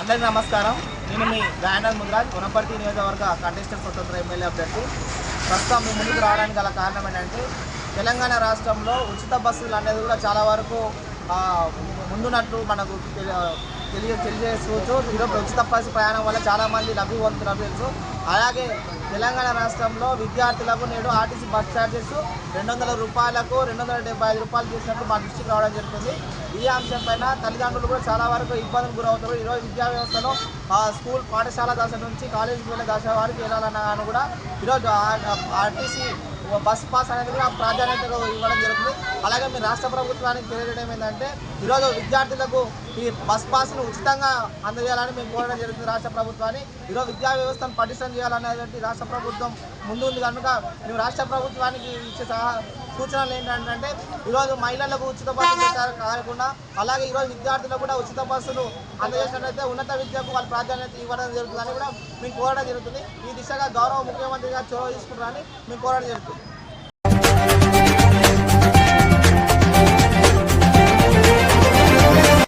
అందరికీ నమస్కారం. నేను మీ దయానంద్ ముద్రాజ్ కొనపర్తి నియోజకవర్గ కంటెస్టెంట్ స్వతంత్ర ఎమ్మెల్యే అభ్యర్థి. ప్రస్తుతం మీ ముందుకు రావడానికి గల కారణం ఏంటంటే తెలంగాణ రాష్ట్రంలో ఉచిత బస్సులు అనేది కూడా చాలా వరకు ముందున్నట్టు మనకు తెలియ తెలియజేసుకోవచ్చు ఈరోజు ఉచిత బస్సు ప్రయాణం వల్ల చాలామంది లబ్ధి పొందుతున్నారు తెలుసు అలాగే తెలంగాణ రాష్ట్రంలో విద్యార్థులకు నేడు ఆర్టీసీ బస్ ఛార్జెస్ రెండు వందల రూపాయలకు రెండు వందల డెబ్బై ఐదు రూపాయలు చేసినట్టు మా దృష్టికి రావడం జరుగుతుంది ఈ అంశం పైన తల్లిదండ్రులు కూడా చాలా వరకు ఇబ్బందులు గురవుతారు ఈరోజు విద్యా వ్యవస్థలో ఆ, స్కూల్ పాఠశాల దశ నుంచి కాలేజీకి వెళ్ళే దశ వారికి వెళ్ళాలన్నా కానీ కూడా ఈరోజు ఆర్టీసీ బస్ పాస్ అనేది కూడా ప్రాధాన్యత ఇవ్వడం జరుగుతుంది. అలాగే మీ రాష్ట్ర ప్రభుత్వానికి తెలియజేయడం ఏంటంటే ఈరోజు విద్యార్థులకు ఈ బస్ పాస్ను ఉచితంగా అందజేయాలని మేము కోరడం జరుగుతుంది రాష్ట్ర ప్రభుత్వాన్ని. ఈరోజు విద్యా వ్యవస్థను పటిష్టం చేయాలనేటువంటి రాష్ట్ర ప్రభుత్వం ముందు ఉంది కనుక మేము రాష్ట్ర ప్రభుత్వానికి ఇచ్చే సహా సూచనలు ఏంటంటే ఈరోజు మహిళలకు ఉచిత బస్సులు కాకుండా అలాగే ఈరోజు విద్యార్థులకు కూడా ఉచిత బస్సులు అందజేసినట్లయితే ఉన్నత విద్యకు వాళ్ళ ప్రాధాన్యత ఇవ్వడం జరుగుతుందని కూడా మేము కోరడం జరుగుతుంది. ఈ దిశగా గౌరవ ముఖ్యమంత్రి గారు చొరవ తీసుకుంటారని మేము కోరడం జరుగుతుంది.